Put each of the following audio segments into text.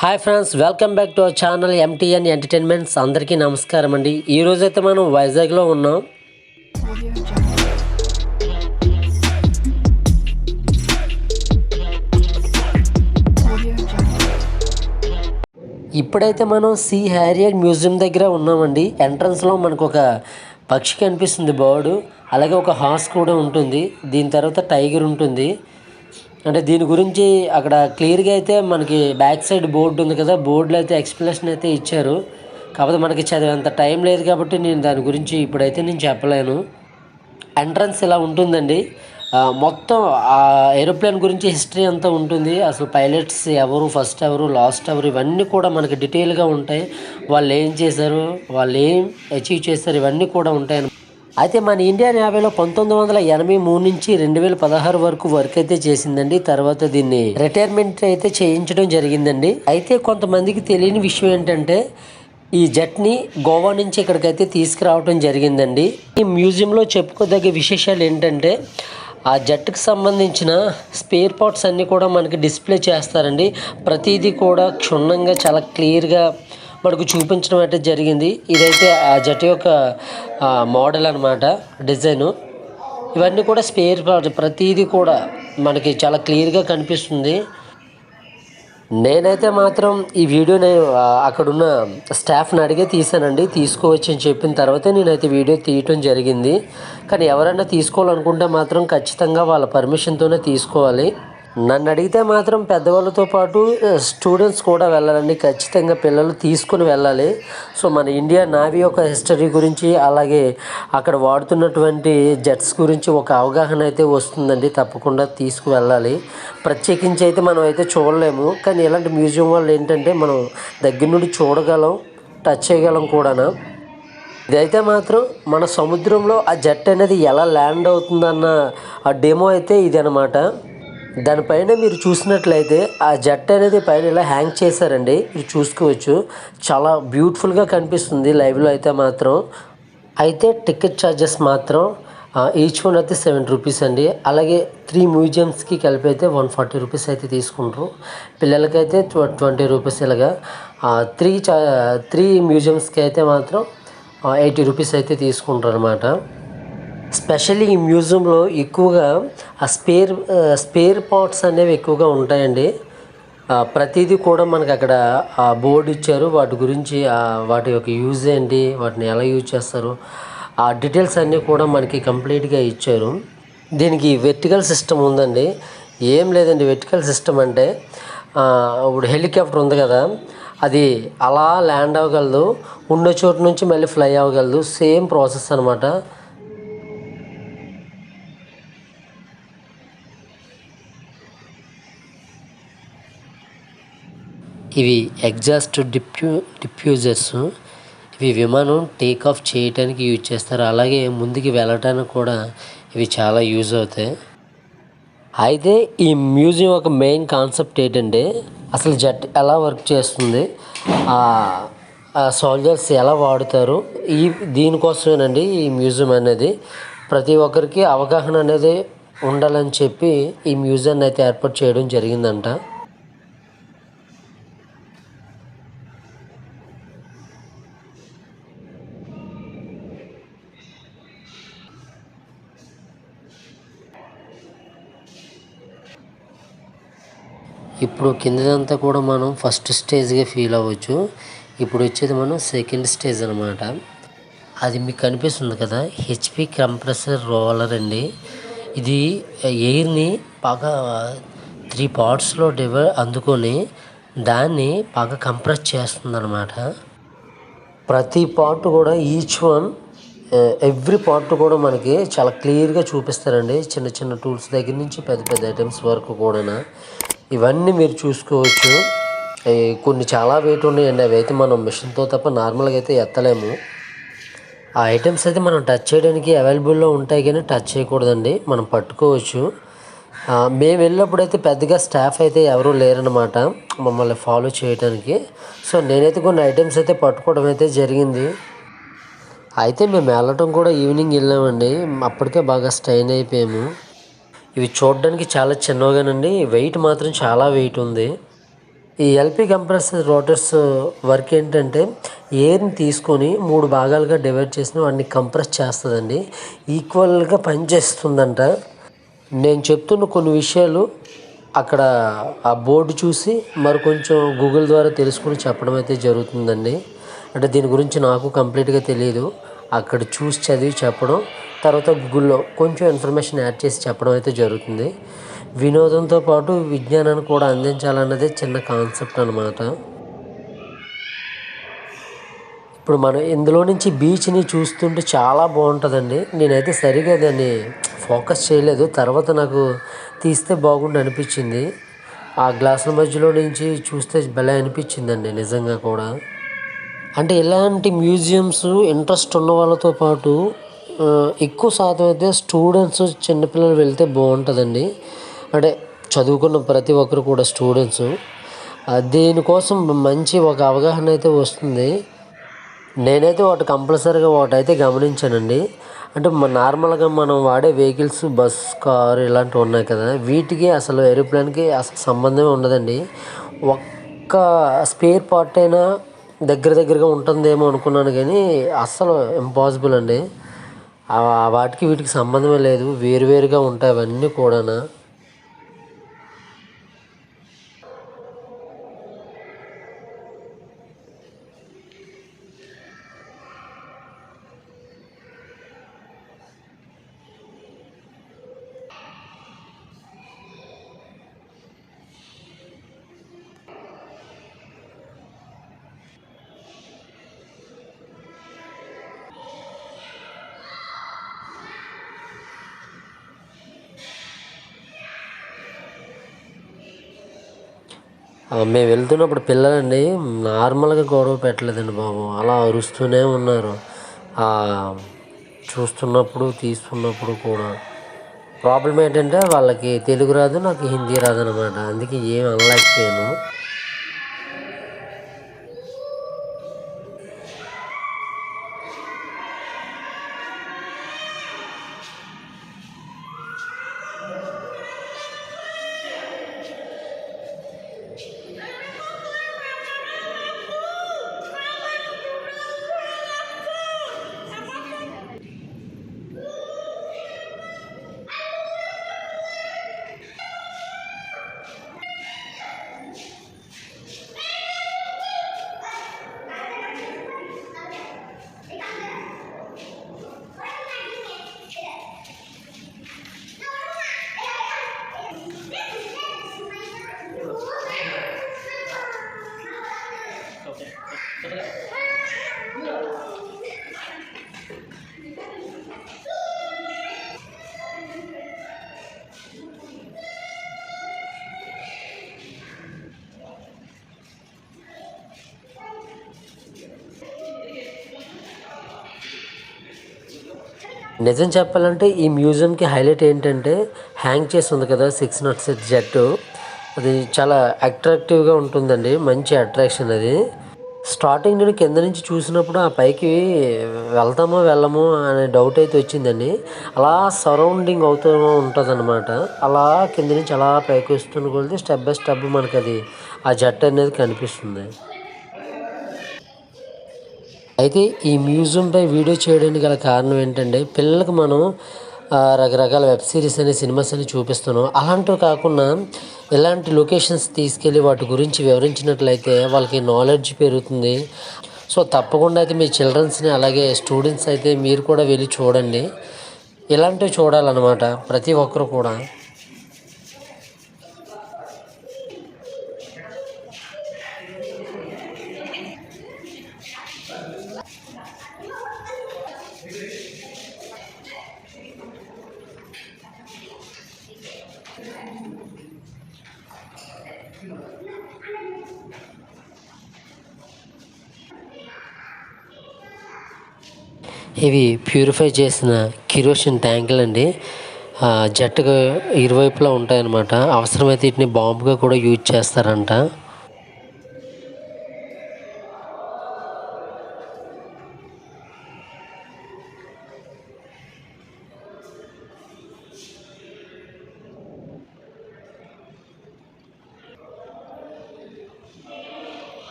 Hi friends welcome back to our channel MTN entertainments అందరికీ నమస్కారం అండి. ఈ మనం వైజాగ్లో ఉన్నాం. ఇప్పుడైతే మనం సి హ్యారియట్ మ్యూజియం దగ్గర ఉన్నామండి. ఎంట్రన్స్లో మనకు ఒక పక్షి కనిపిస్తుంది బర్డు. అలాగే ఒక హార్స్ కూడా ఉంటుంది. దీని తర్వాత టైగర్ ఉంటుంది. అంటే దీని గురించి అక్కడ క్లియర్గా అయితే మనకి బ్యాక్ సైడ్ బోర్డు ఉంది కదా బోర్డులో అయితే ఎక్స్ప్లెనేషన్ అయితే ఇచ్చారు. కాకపోతే మనకి చదివేంత టైం లేదు కాబట్టి నేను దాని గురించి ఇప్పుడైతే నేను చెప్పలేను. ఎంట్రన్స్ ఇలా ఉంటుందండి. మొత్తం ఆ ఏరోప్లేన్ గురించి హిస్టరీ అంతా ఉంటుంది. అసలు పైలట్స్ ఎవరు ఫస్ట్ ఎవరు లాస్ట్ ఎవరు ఇవన్నీ కూడా మనకి డీటెయిల్గా ఉంటాయి. వాళ్ళు ఏం చేశారు వాళ్ళు ఏం అచీవ్ చేశారు ఇవన్నీ కూడా ఉంటాయి అయితే మన ఇండియా యాభైలో పంతొమ్మిది వందల ఎనభై మూడు నుంచి రెండు వేల పదహారు వరకు వర్క్ అయితే చేసిందండి. తర్వాత దీన్ని రిటైర్మెంట్ అయితే చేయించడం జరిగిందండి. అయితే కొంతమందికి తెలియని విషయం ఏంటంటే ఈ జట్ని గోవా నుంచి ఇక్కడికైతే తీసుకురావడం జరిగిందండి. ఈ మ్యూజియంలో చెప్పుకోదగ్గ విశేషాలు ఏంటంటే ఆ జట్టుకు సంబంధించిన స్పేర్ పార్ట్స్ అన్నీ కూడా మనకి డిస్ప్లే చేస్తారండి. ప్రతిదీ కూడా క్షుణ్ణంగా చాలా క్లియర్గా మనకు చూపించడం అయితే జరిగింది. ఇదైతే ఆ జట్టు యొక్క మోడల్ అనమాట డిజైను. ఇవన్నీ కూడా స్పేర్ పార్ట్స్ ప్రతిదీ కూడా మనకి చాలా క్లియర్గా కనిపిస్తుంది. నేనైతే మాత్రం ఈ వీడియోని నేను అక్కడున్న స్టాఫ్ని అడిగే తీసానండి. తీసుకోవచ్చు అని చెప్పిన తర్వాత నేనైతే వీడియో తీయటం జరిగింది. కానీ ఎవరైనా తీసుకోవాలనుకుంటే మాత్రం ఖచ్చితంగా వాళ్ళ పర్మిషన్తోనే తీసుకోవాలి. నన్ను అడిగితే మాత్రం పెద్దవాళ్ళతో పాటు స్టూడెంట్స్ కూడా వెళ్ళాలండి. ఖచ్చితంగా పిల్లలు తీసుకుని వెళ్ళాలి. సో మన ఇండియా నావీ యొక్క హిస్టరీ గురించి అలాగే అక్కడ వాడుతున్నటువంటి జెట్స్ గురించి ఒక అవగాహన అయితే వస్తుందండి. తప్పకుండా తీసుకువెళ్ళాలి. ప్రత్యేకించి అయితే మనం అయితే చూడలేము. కానీ ఇలాంటి మ్యూజియం వాళ్ళు ఏంటంటే మనం దగ్గర నుండి చూడగలం టచ్ చేయగలం కూడాను. ఇదైతే మాత్రం మన సముద్రంలో ఆ జెట్ అనేది ఎలా ల్యాండ్ అవుతుందన్న ఆ డెమో అయితే ఇది అనమాట దానిపైన మీరు చూసినట్లయితే ఆ జెట్ అనేది పైన ఇలా హ్యాంగ్ చేశారండి. మీరు చూసుకోవచ్చు. చాలా బ్యూటిఫుల్గా కనిపిస్తుంది లైవ్లో అయితే మాత్రం. అయితే టికెట్ ఛార్జెస్ మాత్రం ఈచ్ వన్ అయితే సెవెన్ రూపీస్ అండి. అలాగే త్రీ మ్యూజియంస్కి కలిపి అయితే వన్ ఫార్టీ రూపీస్ అయితే తీసుకుంటారు. పిల్లలకైతే ట్వంటీ రూపీస్ ఇలాగా. త్రీ చా త్రీ మ్యూజియంస్కి అయితే మాత్రం ఎయిటీ రూపీస్ అయితే తీసుకుంటారు అనమాట స్పెషల్లీ ఈ మ్యూజియంలో ఎక్కువగా ఆ స్పేర్ స్పేర్ పార్ట్స్ అనేవి ఎక్కువగా ఉంటాయండి. ప్రతిదీ కూడా మనకి అక్కడ ఆ బోర్డు ఇచ్చారు. వాటి గురించి వాటి యొక్క యూజ్ ఏంటి వాటిని ఎలా యూజ్ చేస్తారు ఆ డీటెయిల్స్ అన్నీ కూడా మనకి కంప్లీట్గా ఇచ్చారు. దీనికి వెర్టికల్ సిస్టమ్ ఉందండి. ఏం లేదండి వెర్టికల్ సిస్టమ్ అంటే ఇప్పుడు హెలికాప్టర్ ఉంది కదా అది అలా ల్యాండ్ అవ్వగలదు ఉన్న చోటు నుంచి మళ్ళీ ఫ్లై అవ్వగలదు సేమ్ ప్రాసెస్ అనమాట ఇవి ఎగ్జాస్ట్ డిప్యూ డిప్యూజర్స్ ఇవి విమానం టేక్ ఆఫ్ చేయటానికి యూజ్ చేస్తారు. అలాగే ముందుకు వెళ్ళటానికి కూడా ఇవి చాలా యూజ్ అవుతాయి. అయితే ఈ మ్యూజియం ఒక మెయిన్ కాన్సెప్ట్ ఏంటంటే అసలు జెట్ ఎలా వర్క్ చేస్తుంది? ఆ సోల్జర్స్ ఎలా వాడుతారు? ఈ దీనికోసమేనండి ఈ మ్యూజియం అనేది. ప్రతి ఒక్కరికి అవగాహన అనేది ఉండాలని చెప్పి ఈ మ్యూజియాన్ని అయితే ఏర్పాటు చేయడం జరిగిందంట. ఇప్పుడు కిందదంతా కూడా మనం ఫస్ట్ స్టేజ్గా ఫీల్ అవ్వచ్చు. ఇప్పుడు వచ్చేది మనం సెకండ్ స్టేజ్ అనమాట అది మీకు కనిపిస్తుంది కదా హెచ్పి కంప్రెసర్ రోలర్ అండి. ఇది ఎయిర్ని బాగా త్రీ పార్ట్స్లో డివై అందుకొని దాన్ని బాగా కంప్రెస్ చేస్తుంది అనమాట ప్రతి పార్ట్ కూడా ఈచ్ వన్ ఎవ్రీ పార్ట్ కూడా మనకి చాలా క్లియర్గా చూపిస్తారండి. చిన్న చిన్న టూల్స్ దగ్గర నుంచి పెద్ద పెద్ద ఐటమ్స్ వరకు కూడా ఇవన్నీ మీరు చూసుకోవచ్చు. కొన్ని చాలా వెయిట్ ఉన్నాయండి. అవి అయితే మనం మిషన్తో తప్ప నార్మల్గా అయితే ఎత్తలేము. ఆ ఐటమ్స్ అయితే మనం టచ్ చేయడానికి అవైలబుల్లో ఉంటాయి కానీ టచ్ చేయకూడదండి. మనం పట్టుకోవచ్చు. మేము వెళ్ళినప్పుడు అయితే పెద్దగా స్టాఫ్ అయితే ఎవరూ లేరనమాట మమ్మల్ని ఫాలో చేయడానికి సో నేనైతే కొన్ని ఐటమ్స్ అయితే పట్టుకోవడం అయితే జరిగింది. అయితే మేము వెళ్ళటం కూడా ఈవినింగ్ వెళ్ళామండి. అప్పటికే బాగా స్ట్రైన్ అయిపోయాము. ఇవి చూడడానికి చాలా చిన్నగానండి. వెయిట్ మాత్రం చాలా వెయిట్ ఉంది. ఈ ఎల్పి కంప్రెసర్ రోటర్స్ వర్క్ ఏంటంటే ఎయిర్ని తీసుకొని మూడు భాగాలుగా డివైడ్ చేసిన వాటిని కంప్రెస్ చేస్తుందండి. ఈక్వల్గా పనిచేస్తుందంట. నేను చెప్తున్న కొన్ని విషయాలు అక్కడ ఆ బోర్డు చూసి మరి కొంచెం గూగుల్ ద్వారా తెలుసుకుని చెప్పడం అయితే జరుగుతుందండి. అంటే దీని గురించి నాకు కంప్లీట్గా తెలియదు అక్కడ చూసి చదివి చెప్పడం. తర్వాత గూగుల్లో కొంచెం ఇన్ఫర్మేషన్ యాడ్ చేసి చెప్పడం అయితే జరుగుతుంది. వినోదంతో పాటు విజ్ఞానాన్ని కూడా అందించాలన్నదే చిన్న కాన్సెప్ట్ అనమాట ఇప్పుడు మనం ఇందులో నుంచి బీచ్ని చూస్తుంటే చాలా బాగుంటుందండి. నేనైతే సరిగా దాన్ని ఫోకస్ చేయలేదు. తర్వాత నాకు తీస్తే బాగుండు అనిపించింది. ఆ గ్లాసుల మధ్యలో నుంచి చూస్తే భలే అనిపించిందండి నిజంగా కూడా. అంటే ఇలాంటి మ్యూజియంస్ ఇంట్రెస్ట్ ఉన్న వాళ్ళతో పాటు ఎక్కువ శాతం అయితే స్టూడెంట్స్ చిన్నపిల్లలు వెళ్తే బాగుంటుందండి. అంటే చదువుకున్న ప్రతి ఒక్కరు కూడా స్టూడెంట్స్ దీనికోసం మంచి ఒక అవగాహన అయితే వస్తుంది. నేనైతే వాటి కంపల్సరీగా వాటైతే అయితే గమనించానండి. అంటే నార్మల్గా మనం వాడే వెహికల్స్ బస్ కార్ ఇలాంటివి ఉన్నాయి కదా వీటికి అసలు ఏరోప్లేన్కి అసలు సంబంధమే ఉండదండి. ఒక్క స్పేర్ పార్ట్ అయినా దగ్గర దగ్గరగా ఉంటుందేమో అనుకున్నాను కానీ అస్సలు ఇంపాసిబుల్ అండి. వాటికి వీటికి సంబంధమే లేదు. వేరువేరుగా ఉంటాయి అవన్నీ కూడా మేము వెళ్తున్నప్పుడు పిల్లలండి నార్మల్గా గొడవ పెట్టలేదండి బాబు. అలా అరుస్తూనే ఉన్నారు. చూస్తున్నప్పుడు తీస్తున్నప్పుడు కూడా. ప్రాబ్లం ఏంటంటే వాళ్ళకి తెలుగు రాదు నాకు హిందీ రాదు అనమాట అందుకే ఏం అనలేకపోయాను. నిజం చెప్పాలంటే ఈ మ్యూజియంకి హైలైట్ ఏంటంటే హ్యాంగ్ చేసి ఉంది కదా సిక్స్ నాట్ సిక్స్ జెట్. అది చాలా అట్రాక్టివ్గా ఉంటుందండి. మంచి అట్రాక్షన్ అది. స్టార్టింగ్ నేను కింద నుంచి చూసినప్పుడు ఆ పైకి వెళ్తామో వెళ్ళమో అనే డౌట్ అయితే వచ్చిందండి. అలా సరౌండింగ్ అవుతూ ఉంటుంది అనమాట అలా కింద నుంచి అలా పైకి వస్తున్న కొలిది స్టెప్ బై స్టెప్ మనకు అది ఆ జట్ అనేది కనిపిస్తుంది. అయితే ఈ మ్యూజియంపై వీడియో చేయడానికి గల కారణం ఏంటంటే పిల్లలకు మనం రకరకాల వెబ్ సిరీస్ అని సినిమాస్ అని చూపిస్తున్నాం. అలాంటివి కాకుండా ఇలాంటి లొకేషన్స్ తీసుకెళ్ళి వాటి గురించి వివరించినట్లయితే వాళ్ళకి నాలెడ్జ్ పెరుగుతుంది. సో తప్పకుండా అయితే మీ చిల్డ్రన్స్ని అలాగే స్టూడెంట్స్ అయితే మీరు కూడా వెళ్ళి చూడండి. ఇలాంటివి చూడాలన్నమాట ప్రతి ఒక్కరు కూడా. ఇవి ప్యూరిఫై చేసిన కిరోసిన్ ట్యాంకులు అండి. జట్టుగా ఇరువైపులా ఉంటాయన్నమాట. అవసరమైతే వీటిని బాంబుగా కూడా యూజ్ చేస్తారంట.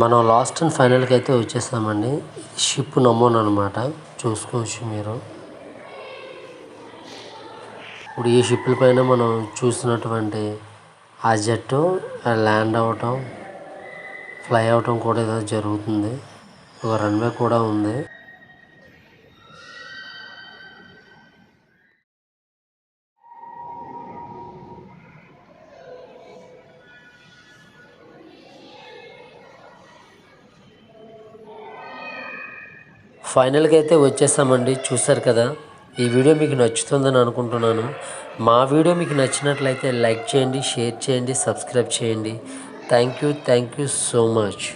మనం లాస్ట్ అండ్ ఫైనల్కి అయితే వచ్చేసామండి. షిప్ నమోన్ అనమాట చూసుకోవచ్చు మీరు. ఇప్పుడు ఈ షిప్ల పైన మనం చూసినటువంటి ఆ జట్టు ల్యాండ్ అవటం ఫ్లై అవటం కూడా ఏదో జరుగుతుంది. ఒక రన్వే కూడా ఉంది. ఫైనల్గా అయితే వచ్చేసామండి. చూసారు కదా ఈ వీడియో మీకు నచ్చుతుందని అనుకుంటున్నాను. మా వీడియో మీకు నచ్చినట్లయితే లైక్ చేయండి షేర్ చేయండి సబ్స్క్రైబ్ చేయండి. Thank you thank you so much.